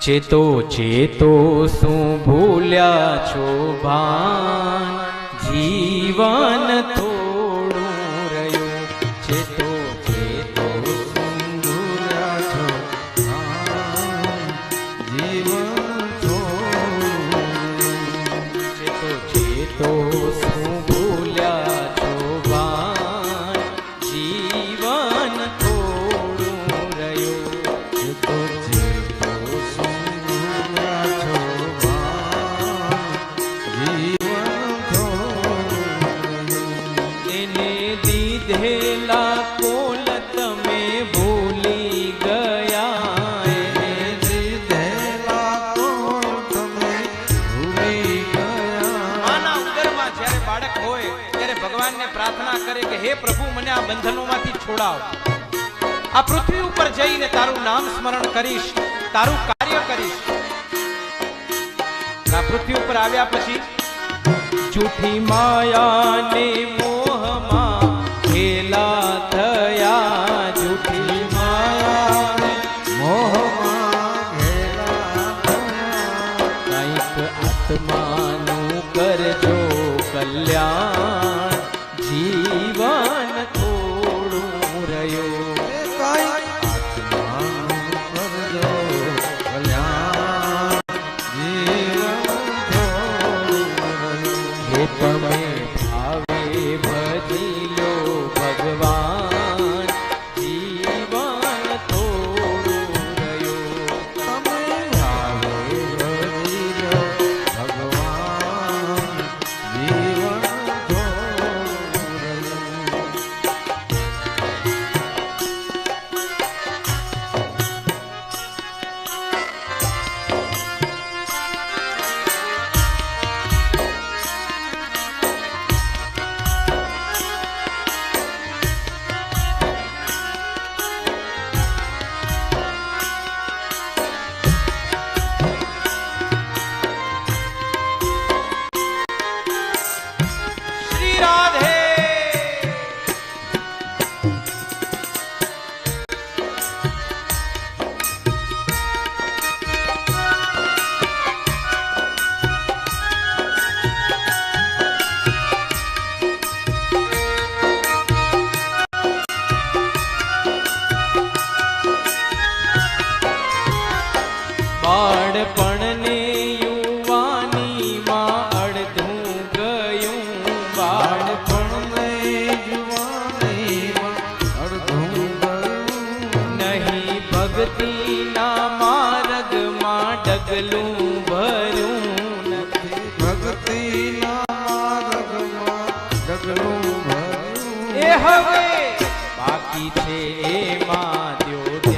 ચેતો ચેતો શું ભૂલ્યા છો ભાન? જીવન થોડું રહ્યું. ચેતો ચેતો શું ભૂલ્યા છો ચેતો ચેતો શું ભૂલ્યા છો ભાન? જીવન થોડું રહ્યું. એને દીધેલા કોલ તમે ભૂલી ગયા માના ઉદરમાં જ્યારે બાળક હોય, ત્યારે ભગવાનને પ્રાર્થના કરે કે, હે પ્રભુ, મને આ બંધનોમાંથી છોડાવ. આ પૃથ્વી ઉપર જઈને તારું નામ સ્મરણ કરીશ, તારું કાર્ય કરીશ. આ પૃથ્વી ઉપર આવ્યા પછી, જૂઠી માયાને મોહમાં માર્ગમાં ડગલું ભર્યું નથી એ હવે બાકી છે એમાં દ્યો